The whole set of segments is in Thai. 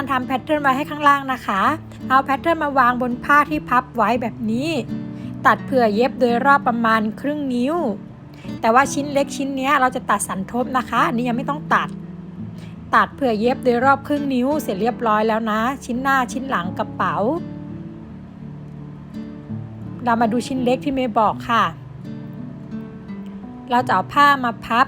การทำแพทเทิร์นไว้ให้ข้างล่างนะคะ เอาแพทเทิร์นมาวางบนผ้าที่พับไว้แบบนี้ ตัดเผื่อเย็บโดยรอบประมาณครึ่งนิ้ว แต่ว่าชิ้นเล็กชิ้นนี้เราจะตัดสันทบนะคะอันนี้ยังไม่ต้องตัด ตัดเผื่อเย็บโดยรอบครึ่งนิ้ว เสร็จเรียบร้อยแล้วนะ ชิ้นหน้าชิ้นหลังกระเป๋า เรามาดูชิ้นเล็กที่เมย์บอกค่ะ เราจะเอาผ้ามาพับ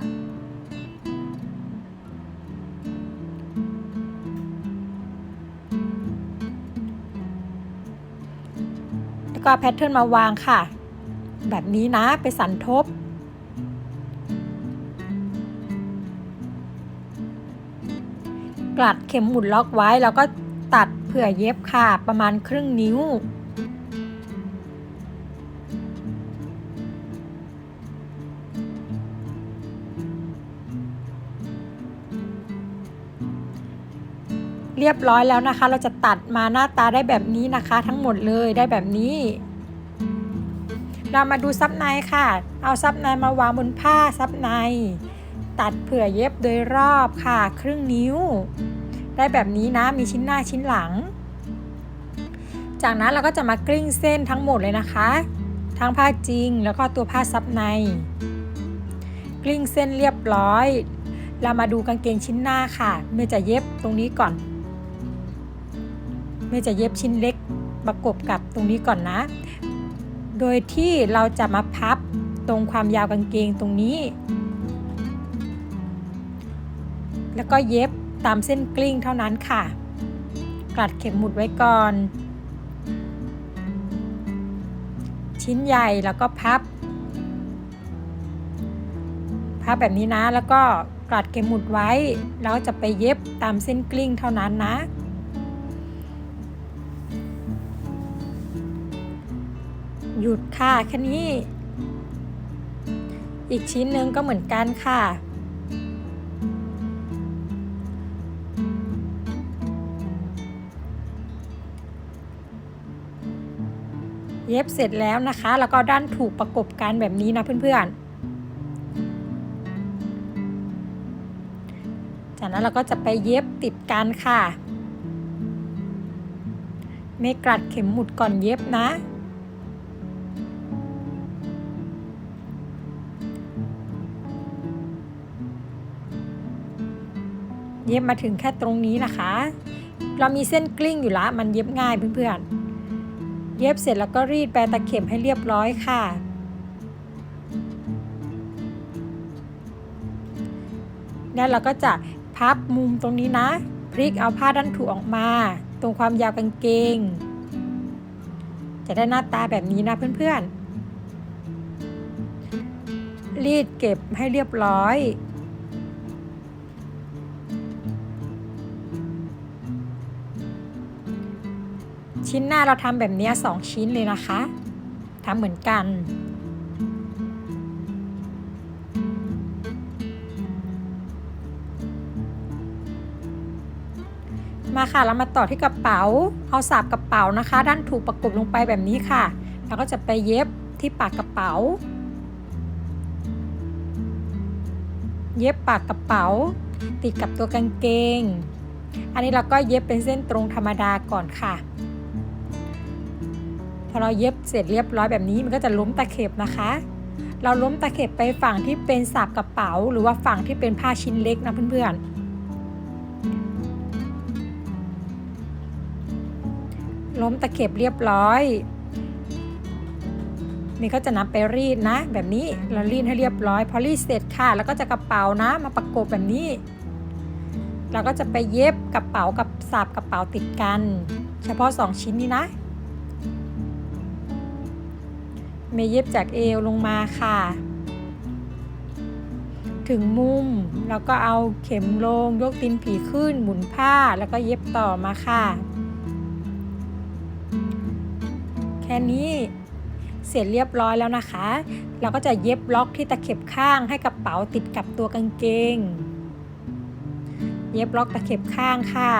ก็แพทเทิร์นมาวางค่ะ แบบนี้นะไปสันทบ กลัดเข็มหมุนล็อกไว้แล้วก็ตัดเผื่อเย็บค่ะ ประมาณครึ่งนิ้ว เรียบร้อยแล้วนะคะ เราจะตัดมาหน้าตาได้แบบนี้นะคะ ทั้งหมดเลยได้แบบนี้ เรามาดูซับในค่ะ เอาซับในมาวางบนผ้าซับใน ตัดเผื่อเย็บโดยรอบค่ะ ครึ่งนิ้ว ได้แบบนี้นะมีชิ้นหน้าชิ้นหลัง จากนั้นเราก็จะมากลิ้งเส้นทั้งหมดเลยนะคะ ทั้งผ้าจริงแล้วก็ตัวผ้าซับในกลิ้งเส้นเรียบร้อย เรามาดูกางเกงชิ้นหน้าค่ะ เมื่อจะเย็บตรงนี้ก่อน เมื่อจะเย็บชิ้นเล็กประกบกับตรงนี้ก่อนนะ โดยที่เราจะมาพับตรงความยาวกางเกงตรงนี้ แล้วก็เย็บตามเส้นกลิ้งเท่านั้นค่ะ กลัดเข็มหมุดไว้ก่อน ชิ้นใหญ่แล้วก็พับ พับแบบนี้นะแล้วก็กลัดเข็มหมุดไว้ แล้วจะไปเย็บตามเส้นกลิ้งเท่านั้นนะ หยุดค่ะแค่นี้ อีกชิ้นหนึ่งก็เหมือนกันค่ะ เย็บเสร็จแล้วนะคะ แล้วก็ด้านถูกประกบกันแบบนี้นะเพื่อนๆ จากนั้นเราก็จะไปเย็บติดกันค่ะ ไม่กลัดเข็มหมุดก่อนเย็บนะ เย็บมาถึงแค่ตรงนี้นะคะ เรามีเส้นกลิ้งอยู่ละมันเย็บง่ายเพื่อนๆ เย็บเสร็จแล้วก็รีดแปรตะเข็มให้เรียบร้อยค่ะ แล้วเราก็จะพับมุมตรงนี้นะ พลิกเอาผ้าด้านถูออกมา ตรงความยาวกางเกง จะได้หน้าตาแบบนี้นะเพื่อนๆ รีดเก็บให้เรียบร้อย ชิ้นหน้าเราทำแบบนี้สองชิ้นเลยนะคะทำเหมือนกัน มาค่ะเรามาต่อที่กระเป๋า เอาสาบกระเป๋านะคะ ด้านถูกประกบลงไปแบบนี้ค่ะ แล้วก็จะไปเย็บที่ปากกระเป๋า เย็บปากกระเป๋า ติดกับตัวกางเกง อันนี้เราก็เย็บเป็นเส้นตรงธรรมดาก่อนค่ะ พอเราเย็บเสร็จเรียบร้อยแบบนี้มันก็จะล้มตะเข็บนะคะ เราล้มตะเข็บไปฝั่งที่เป็นสาบกระเป๋า หรือว่าฝั่งที่เป็นผ้าชิ้นเล็กนะเพื่อนๆ ล้มตะเข็บเรียบร้อยนี่ก็จะนำไปรีดนะ แบบนี้เรารีดให้เรียบร้อย พอรีดเสร็จค่ะ แล้วก็จะกระเป๋านะมาประกบแบบนี้ เราก็จะไปเย็บกระเป๋ากับสาบกระเป๋าติดกัน เฉพาะ 2 ชิ้นนี้นะ เมย์เย็บจากเอวลงมาค่ะ ถึงมุมแล้วก็เอาเข็มลงยกตีนผีขึ้นหมุนผ้าแล้วก็เย็บต่อมาค่ะ แค่นี้เสร็จเรียบร้อยแล้วนะคะ เราก็จะเย็บล็อกที่ตะเข็บข้างให้กระเป๋าติดกับตัวกางเกง เย็บล็อกตะเข็บข้างค่ะ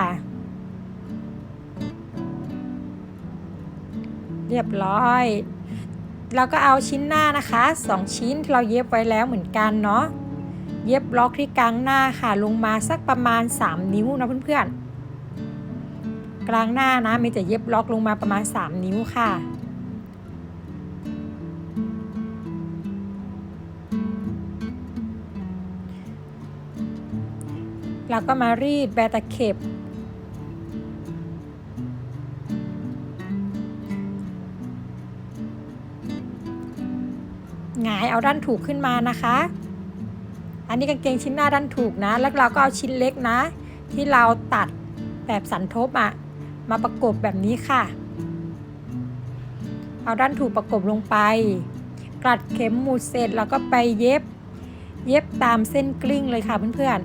เรียบร้อย เราก็เอาชิ้นหน้านะคะสองชิ้นที่เราเย็บไว้แล้วเหมือนกันเนาะเย็บล็อกที่กลางหน้าค่ะลงมาสักประมาณ 3 นิ้วนะเพื่อนๆ กลางหน้านะมย์จะเย็บล็อกลงมาประมาณ 3 นิ้วค่ะ แล้วก็มารีดแบตะเข็บ เอาด้านถูกขึ้นมานะคะ อันนี้กางเกงชิ้นหน้าด้านถูกนะ แล้วเราก็เอาชิ้นเล็กนะ ที่เราตัดแบบสันทบอะมาประกบแบบนี้ค่ะ เอาด้านถูกประกบลงไป กลัดเข็มหมุดเสร็จแล้วก็ไปเย็บ เย็บตามเส้นกลิ้งเลยค่ะเพื่อน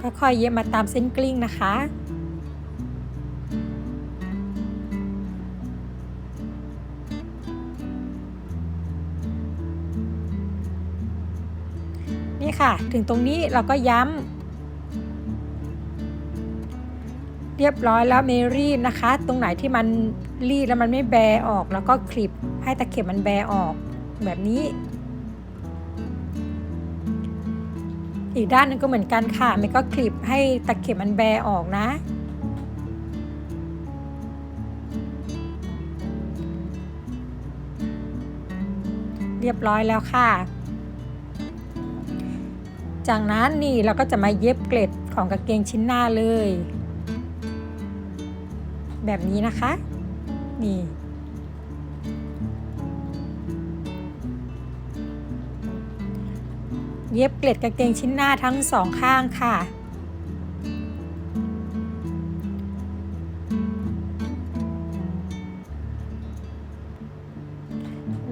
ๆค่อยๆเย็บมาตามเส้นกลิ้งนะคะ ค่ะ ถึงตรงนี้เราก็ย้ำเรียบร้อยแล้วเมรีดนะคะ ตรงไหนที่มันรีดแล้วมันไม่แบออก แล้วก็คลิปให้ตะเข็บมันแบออกแบบนี้ อีกด้านนึงก็เหมือนกันค่ะเมก็คลิปให้ตะเข็บมันแบออกนะเรียบร้อยแล้วค่ะ จากนั้นนี่เราก็จะมาเย็บเกล็ดของกางเกงชิ้นหน้าเลย แบบนี้นะคะ นี่ เย็บเกล็ดกางเกงชิ้นหน้าทั้งสองข้างค่ะ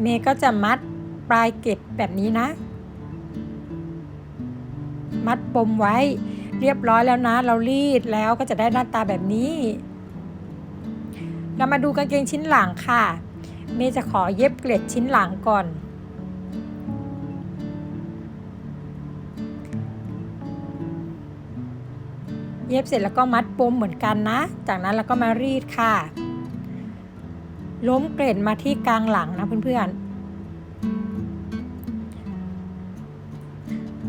เมย์ก็จะมัดปลายเกล็ดแบบนี้นะ มัดปมไว้ เรียบร้อยแล้วนะ เรารีดแล้วก็จะได้หน้าตาแบบนี้ เรามาดูกางเกงชิ้นหลังค่ะ เมย์จะขอเย็บเกล็ดชิ้นหลังก่อนเย็บเสร็จแล้วก็มัดปมเหมือนกันนะ จากนั้นเราก็มารีดค่ะ ล้มเกล็ดมาที่กลางหลังนะเพื่อนๆ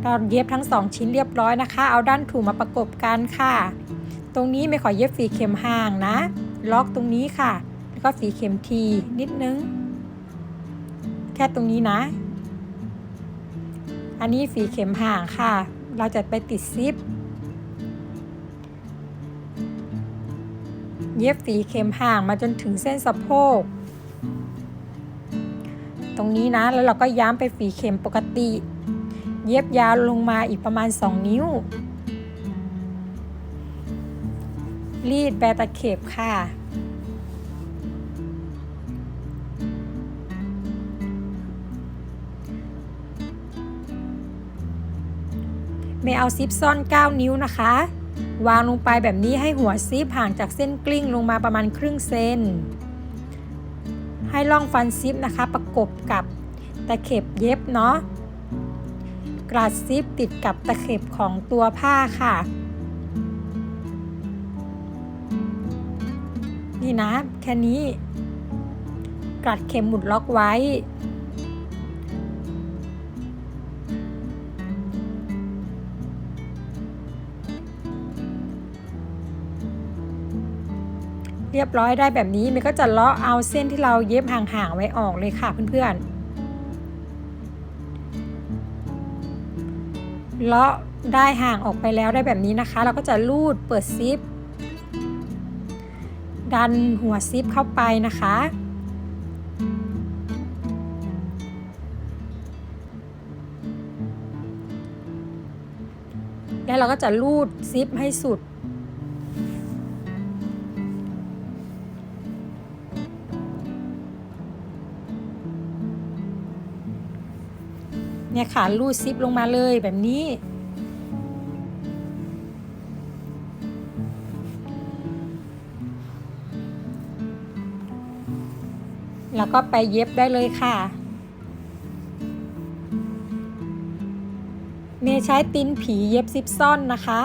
เราเย็บทั้งสองชิ้นเรียบร้อยนะคะ เอาด้านถูมาประกบกันค่ะ ตรงนี้ไม่ขอเย็บฝีเข็มห่างนะ ล็อกตรงนี้ค่ะ แล้วก็ฝีเข็มทีนิดนึง แค่ตรงนี้นะ อันนี้ฝีเข็มห่างค่ะ เราจะไปติดซิป เย็บฝีเข็มห่างมาจนถึงเส้นสะโพก ตรงนี้นะ แล้วเราก็ย้ำไปฝีเข็มปกติ เย็บยาวลงมาอีกประมาณ 2 นิ้ว รีดแบตะเข็บค่ะเมย์เอาซิปซ่อน 9 นิ้วนะคะ วางลงไปแบบนี้ให้หัวซิปห่างจากเส้นกลิ้งลงมาประมาณครึ่งเซน ให้ล่องฟันซิปนะคะประกบกับตะเข็บเย็บเนาะ ราดซิปติดกับตะเข็บของตัวผ้าค่ะ นี่นะ แค่นี้กรัดเข็มหมุดล็อกไว้ เรียบร้อยได้แบบนี้มันก็จะเลาะเอาเส้นที่เราเย็บห่างๆไว้ออกเลยค่ะเพื่อนๆ เลาะได้ห่างออกไปแล้วได้แบบนี้นะคะ เราก็จะลูดเปิดซิป ดันหัวซิปเข้าไปนะคะ แล้วเราก็จะลูดซิปให้สุด เนี่ยค่ะลูดซิปลงมาเลยแบบนี้แล้วก็ไปเย็บได้เลยค่ะ เมยใช้ตีนผีเย็บซิปซ่อนนะคะ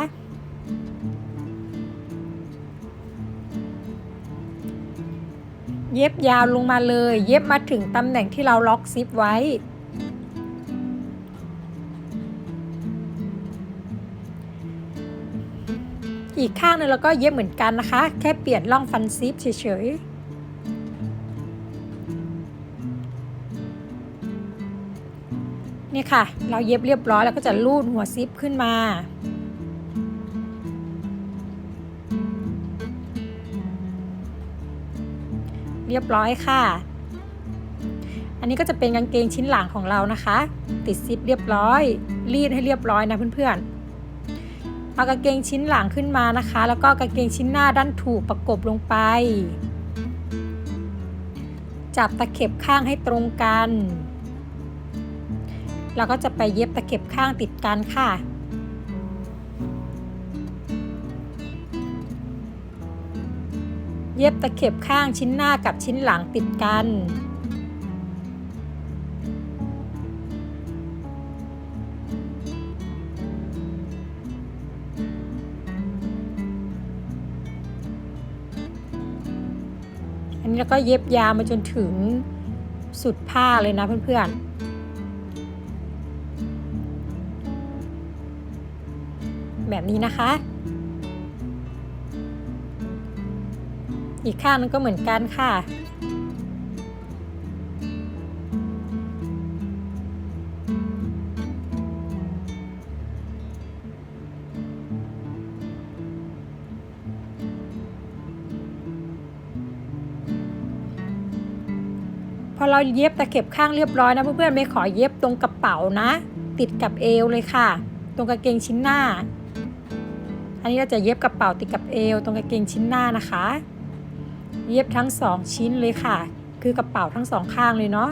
เย็บยาวลงมาเลย เย็บมาถึงตำแหน่งที่เราล็อกซิปไว้ อีกข้างนึงเราก็เย็บเหมือนกันนะคะ แค่เปลี่ยนร่องฟันซิปเฉยๆนี่ค่ะ เราเย็บเรียบร้อยแล้วก็จะลูดหัวซิปขึ้นมา เรียบร้อยค่ะ อันนี้ก็จะเป็นกางเกงชิ้นหลังของเรานะคะ ติดซิปเรียบร้อย รีดให้เรียบร้อยนะเพื่อนๆ เอากางเกงชิ้นหลังขึ้นมานะคะ แล้วก็กางเกงชิ้นหน้าด้านถูกประกบลงไป จับตะเข็บข้างให้ตรงกันแล้วก็จะไปเย็บตะเข็บข้างติดกันค่ะ เย็บตะเข็บข้างชิ้นหน้ากับชิ้นหลังติดกัน แล้วก็เย็บยาวมาจนถึงสุดผ้าเลยนะเพื่อนๆแบบนี้นะคะ อีกข้างนึงก็เหมือนกันค่ะ เราเย็บตะเข็บข้างเรียบร้อยนะเพื่อนๆไม่ขอเย็บตรงกระเป๋านะ ติดกับเอวเลยค่ะ ตรงกางเกงชิ้นหน้า อันนี้เราจะเย็บกระเป๋าติดกับเอว ตรงกางเกงชิ้นหน้านะคะ เย็บทั้งสองชิ้นเลยค่ะ คือกระเป๋าทั้งสองข้างเลยเนาะ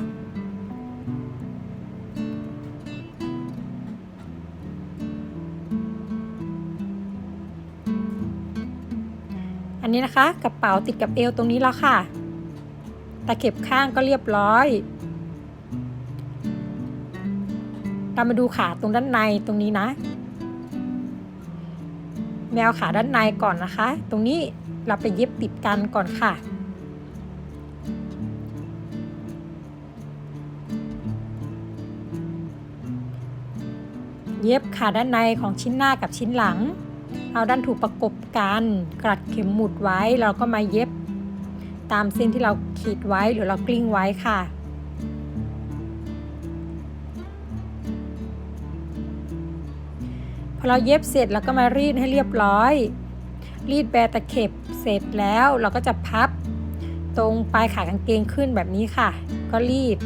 อันนี้นะคะกระเป๋าติดกับเอวตรงนี้แล้วค่ะ ตะเข็บข้างก็เรียบร้อย เรามาดูขาตรงด้านในตรงนี้นะแนวขาด้านในก่อนนะคะ ตรงนี้เราไปเย็บติดกันก่อนค่ะเย็บขาด้านในของชิ้นหน้ากับชิ้นหลัง เอาด้านถูกประกบกันกรัดเข็มหมุดไว้เราก็มาเย็บ ตามเส้นที่เราขีดไว้หรือเรากลิ้งไว้ค่ะ พอเราเย็บเสร็จแล้วก็มารีดให้เรียบร้อย รีดแบตะเข็บเสร็จแล้วเราก็จะพับตรงปลายขากางเกงขึ้นแบบนี้ค่ะ ก็รีด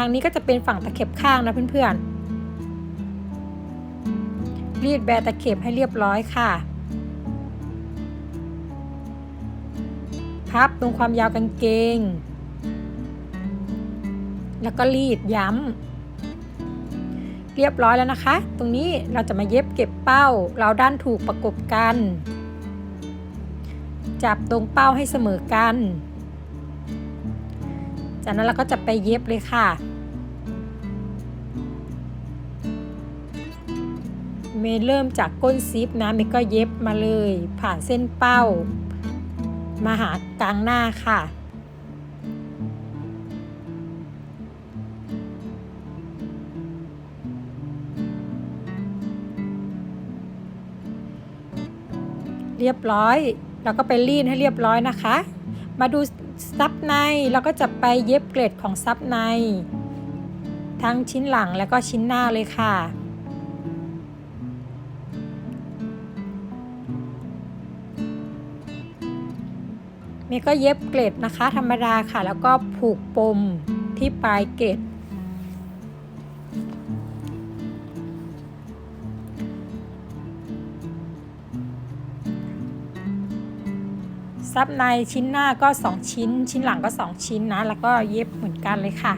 ทางนี้ก็จะเป็นฝั่งตะเข็บข้างนะเพื่อนๆ รีดแบตะเข็บให้เรียบร้อยค่ะ พับตรงความยาวกางเกง แล้วก็รีดย้ำ เรียบร้อยแล้วนะคะ ตรงนี้เราจะมาเย็บเก็บเป้า เราด้านถูกประกบกัน จับตรงเป้าให้เสมอกันจากนั้นเราก็จะไปเย็บเลยค่ะ เมย์เริ่มจากก้นซิปนะเมย์ก็เย็บมาเลย ผ่านเส้นเป้า มาหากลางหน้าค่ะเรียบร้อย เราก็ไปรีดให้เรียบร้อยนะคะ มาดูซับในเราก็จะไปเย็บเกล็ดของซับใน ทั้งชิ้นหลังแล้วก็ชิ้นหน้าเลยค่ะี่ก็เย็บเกล็ดนะคะ ธรรมดาค่ะ แล้วก็ผูกปมที่ปลายเกล็ด ซับในชิ้นหน้าก็ 2 ชิ้น ชิ้นหลังก็ 2 ชิ้นนะ แล้วก็เย็บเหมือนกันเลยค่ะ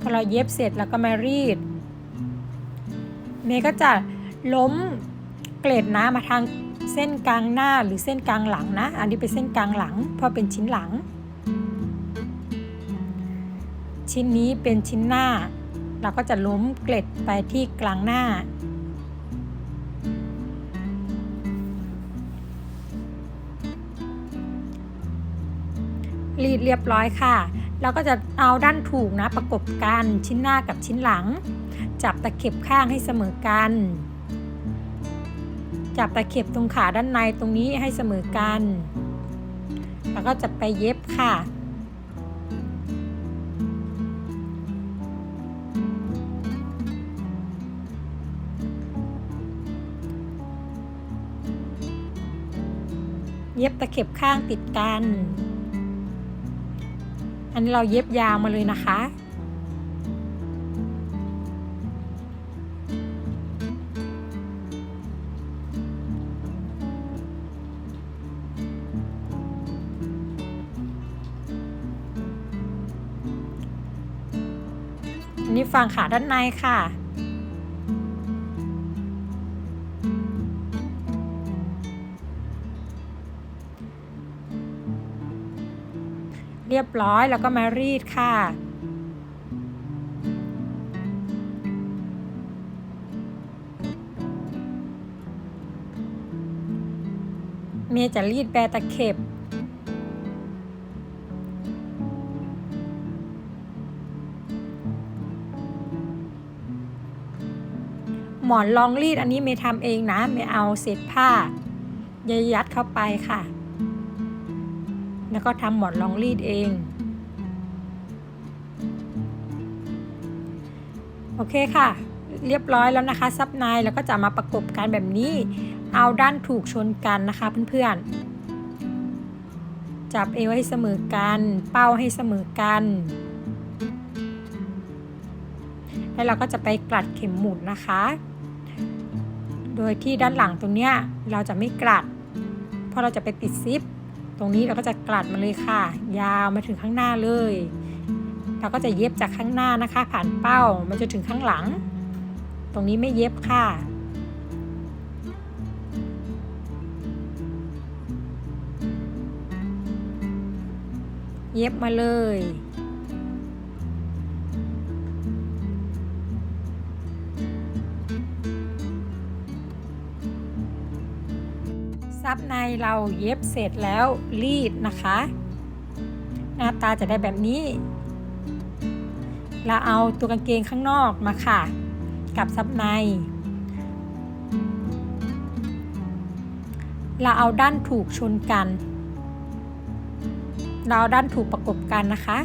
พอเราเย็บเสร็จแล้วก็มารีด เมย์ก็จะล้มเกล็ดนะมาทางเส้นกลางหน้าหรือเส้นกลางหลังนะ อันนี้เป็นเส้นกลางหลัง เพราะเป็นชิ้นหลัง ชิ้นนี้เป็นชิ้นหน้า เราก็จะล้มเกล็ดไปที่กลางหน้า รีดเรียบร้อยค่ะ เราก็จะเอาด้านถูกนะประกบกันชิ้นหน้ากับชิ้นหลัง จับตะเข็บข้างให้เสมอกัน จับตะเข็บตรงขาด้านในตรงนี้ให้เสมอกัน แล้วก็จะไปเย็บค่ะ เย็บตะเข็บข้างติดกัน อันนี้เราเย็บยาวมาเลยนะคะ ฝั่งขาด้านในค่ะ เรียบร้อยแล้วก็มารีดค่ะเมียจะรีดแบตะเข็บ หมอนรองรีดอันนี้เมย์ทำเองนะเมย์เอาเศษผ้ายัดเข้าไปค่ะ แล้วก็ทำหมอนรองรีดเอง โอเคค่ะ เรียบร้อยแล้วนะคะ ซับในแล้วก็จะมาประกบกันแบบนี้ เอาด้านถูกชนกันนะคะเพื่อนๆ จับเอวให้เสมอกัน เป้าให้เสมอกันแล้วเราก็จะไปกลัดเข็มหมุดนะคะ โดยที่ด้านหลังตรงเนี้ยเราจะไม่กลัด เพราะเราจะไปติดซิป ตรงนี้เราก็จะกลัดมาเลยค่ะ ยาวมาถึงข้างหน้าเลย เราก็จะเย็บจากข้างหน้านะคะ ผ่านเป้ามันจะถึงข้างหลัง ตรงนี้ไม่เย็บค่ะเย็บมาเลย ซับในเราเย็บเสร็จแล้วรีดนะคะ หน้าตาจะได้แบบนี้ เราเอาตัวกางเกงข้างนอกมาค่ะ กับซับใน เราเอาด้านถูกชนกัน เราด้านถูกประกบกันนะคะ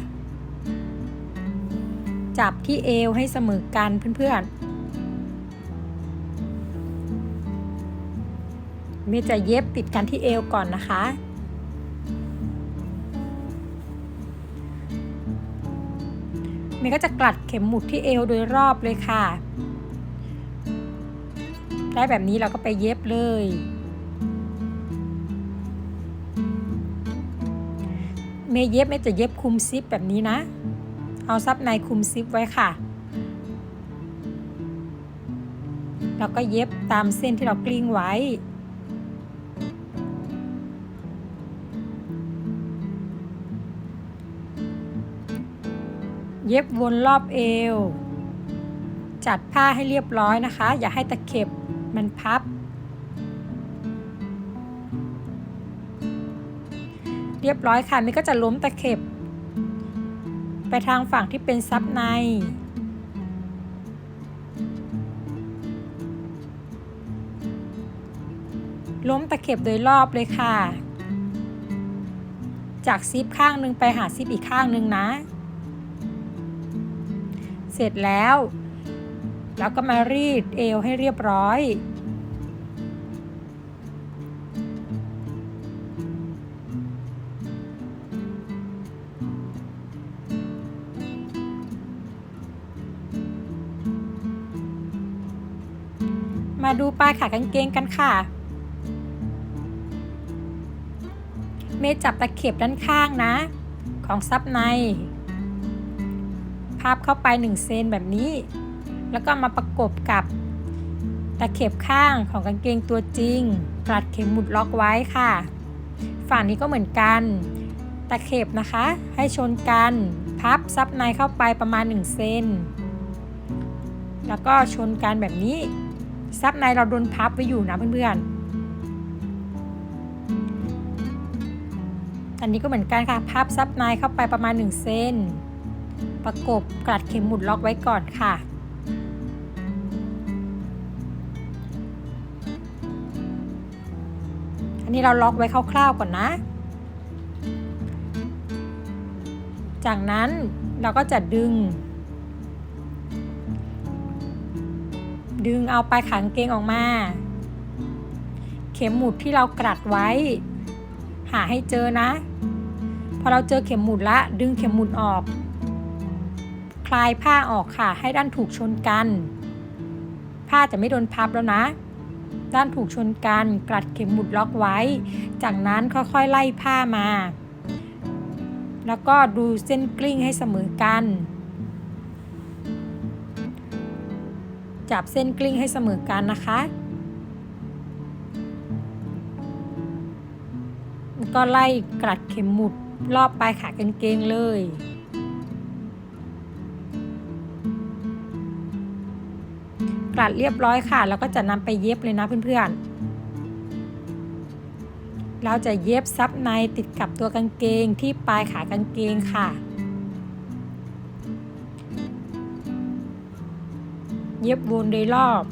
จับที่เอวให้เสมอกันเพื่อนๆ เมย์จะเย็บติดกันที่เอวก่อนนะคะ เมย์ก็จะกลัดเข็มหมุดที่เอวโดยรอบเลยค่ะ ได้แบบนี้เราก็ไปเย็บเลย เมย์เย็บเมย์จะเย็บคุมซิปแบบนี้นะ เอาซับในคุมซิปไว้ค่ะแล้วก็เย็บตามเส้นที่เรากลิ้งไว้ เย็บวนรอบเอว จัดผ้าให้เรียบร้อยนะคะ อย่าให้ตะเข็บมันพับ เรียบร้อยค่ะมิก็จะล้มตะเข็บ ไปทางฝั่งที่เป็นซับในล้มตะเข็บโดยรอบเลยค่ะ จากซิปข้างหนึ่งไปหาซิปอีกข้างหนึ่งนะ เสร็จแล้ว แล้วก็มารีดเอวให้เรียบร้อยมาดูปลายขากางเกงกันค่ะ เมย์จับตะเข็บด้านข้างนะ ของซับใน พพับเข้าไป 1 เซนแบบนี้ แล้วก็มาประกบกับตะเข็บข้างของกางเกงตัวจริงกลัดเข็มหมุดล็อกไว้ค่ะ ฝั่งนี้ก็เหมือนกัน ตะเข็บนะคะ ให้ชนกัน พับซับในเข้าไปประมาณ 1 เซน แล้วก็ชนกันแบบนี้ ซับในเราโดนพับไว้อยู่นะเพื่อนๆ อันนี้ก็เหมือนกันค่ะ พับซับในเข้าไปประมาณ 1 เซน ประกบกลัดเข็มหมุดล็อกไว้ก่อนค่ะ อันนี้เราล็อกไว้คร่าวๆก่อนนะ จากนั้นเราก็จะดึง ดึงเอาปลายขางเกงออกมา เข็มหมุดที่เรากรัดไว้ หาให้เจอนะพอเราเจอเข็มหมุดละ ดึงเข็มหมุดออก ลายผ้าออกค่ะ ให้ด้านถูกชนกัน ผ้าจะไม่โดนพับแล้วนะ ด้านถูกชนกันกลัดเข็มหมุดล็อกไว้ จากนั้นค่อยๆไล่ผ้ามา แล้วก็ดูเส้นกลิ้งให้เสมอกัน จับเส้นกลิ้งให้เสมอกันนะคะแล้วก็ไล่กลัดเข็มหมุดรอบปลายขากางเกงเลย กลัดเรียบร้อยค่ะ แล้วก็จะนำไปเย็บเลยนะเพื่อนๆ เราจะเย็บซับในติดกับตัวกางเกงที่ปลายขากางเกงค่ะ เย็บวนโดยรอบ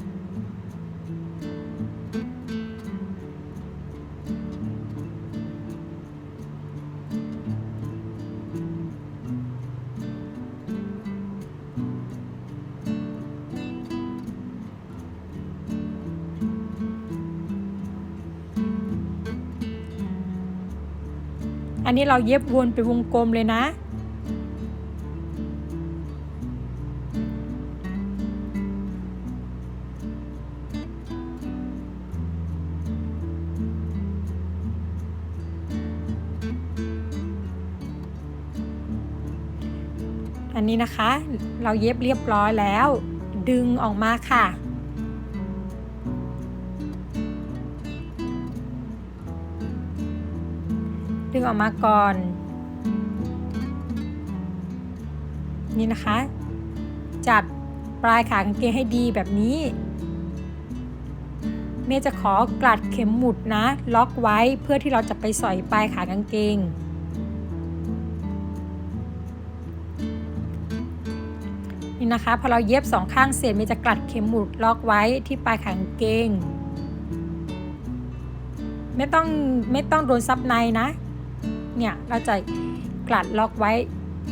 นนี้เราเย็บวนเป็นวงกลมเลยนะ อันนี้นะคะเราเย็บเรียบร้อยแล้ว ดึงออกมาค่ะ ออกมาก่อน นี่นะคะ จัดปลายขากางเกงให้ดีแบบนี้ เมย์จะขอกลัดเข็มหมุดนะ ล็อกไว้เพื่อที่เราจะไปสอยปลายขากางเกง นี่นะคะพอเราเย็บสองข้างเสร็จเมย์จะกลัดเข็มหมุดล็อกไว้ที่ปลายขากางเกงไม่ต้องไม่ต้องโดนซับในนะ เนี่ยเราจะกลัดล็อกไว้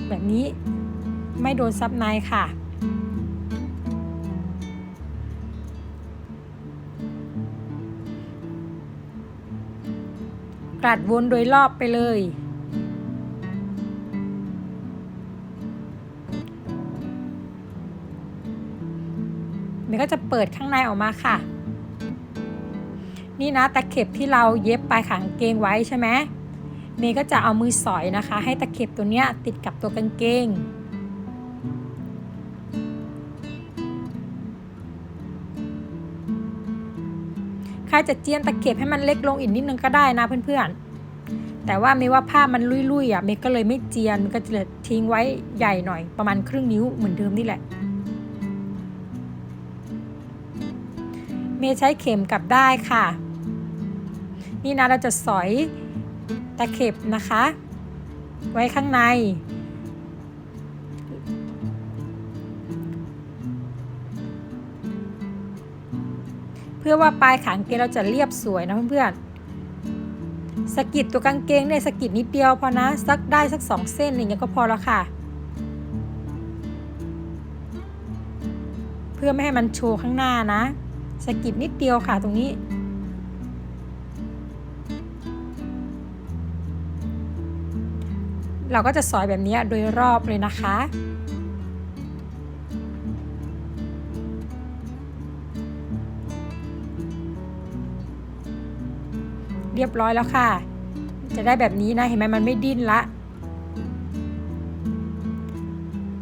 แบบนี้ไม่โดนซับในค่ะ กลัดวนโดยรอบไปเลย มันก็จะเปิดข้างในออกมาค่ะ นี่นะตะเข็บที่เราเย็บปลายขางเกงไว้ใช่ไหม เมย์ก็จะเอามือสอยนะคะ ให้ตะเข็บตัวเนี้ยติดกับตัวกางเกงใครจะเจียนตะเข็บให้มันเล็กลงอีกนิดนึงก็ได้นะเพื่อนๆ แต่ว่าเมย์ว่าผ้ามันลุยๆอะเมย์ก็เลยไม่เจียนก็จะทิ้งไว้ใหญ่หน่อยประมาณครึ่งนิ้วเหมือนเดิมนี่แหละ เมย์ใช้เข็มกลับได้ค่ะ นี่นะเราจะสอย ตะเข็บนะคะ ไว้ข้างใน เพื่อว่าปลายขางเกงเราจะเรียบสวยนะเพื่อนๆสกิดตัวกางเกงเนี่ยสกิดนิดเดียวพอนะสักได้สักสองเส้นอย่างเงี้ยก็พอแล้วค่ะ เพื่อไม่ให้มันโชว์ข้างหน้านะสกิดนิดเดียวค่ะตรงนี้ เราก็จะสอยแบบนี้โดยรอบเลยนะคะเรียบร้อยแล้วค่ะ จะได้แบบนี้นะ เห็นไหมมันไม่ดิ้นละ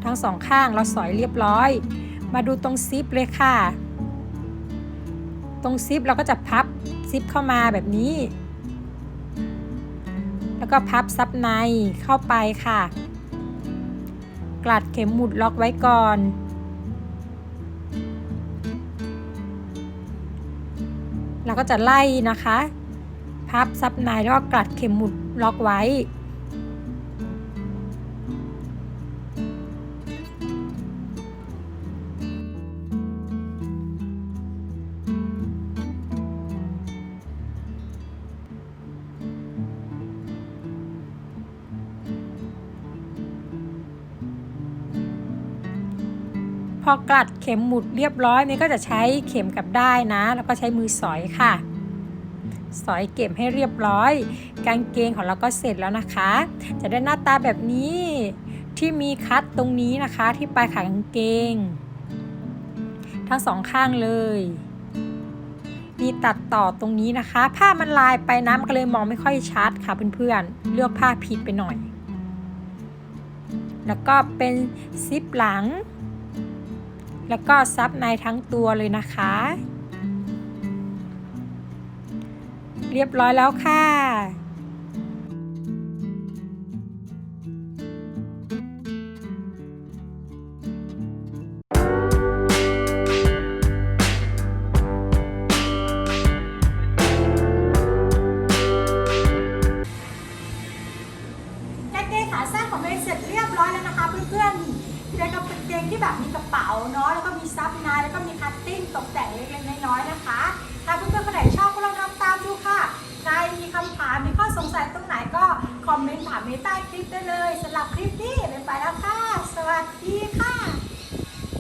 ททั้งสองข้างเราสอยเรียบร้อย มาดูตรงซิปเลยค่ะ ตรงซิปเราก็จะพับซิปเข้ามาแบบนี้ แล้วก็พับซับในเข้าไปค่ะ กลัดเข็มหมุดล็อกไว้ก่อน เราก็จะไล่นะคะ พับซับในแล้วก็กลัดเข็มหมุดล็อกไว้ อกลัดเข็มหมุดเรียบร้อยเมย์ก็จะใช้เข็มกับได้นะ แล้วก็ใช้มือสอยค่ะ สอยเก็บให้เรียบร้อย กางเกงของเราก็เสร็จแล้วนะคะ จะได้หน้าตาแบบนี้ที่มีคัดตรงนี้นะคะที่ปลายขากางเกง ทั้งสองข้างเลยมีตัดต่อตรงนี้นะคะ ผ้ามันลายไปนะมันก็เลยมองไม่ค่อยชัดค่ะเพื่อนๆ เลือกผ้าผิดไปหน่อย แล้วก็เป็นซิปหลัง แล้วก็ซับในทั้งตัวเลยนะคะ เรียบร้อยแล้วค่ะ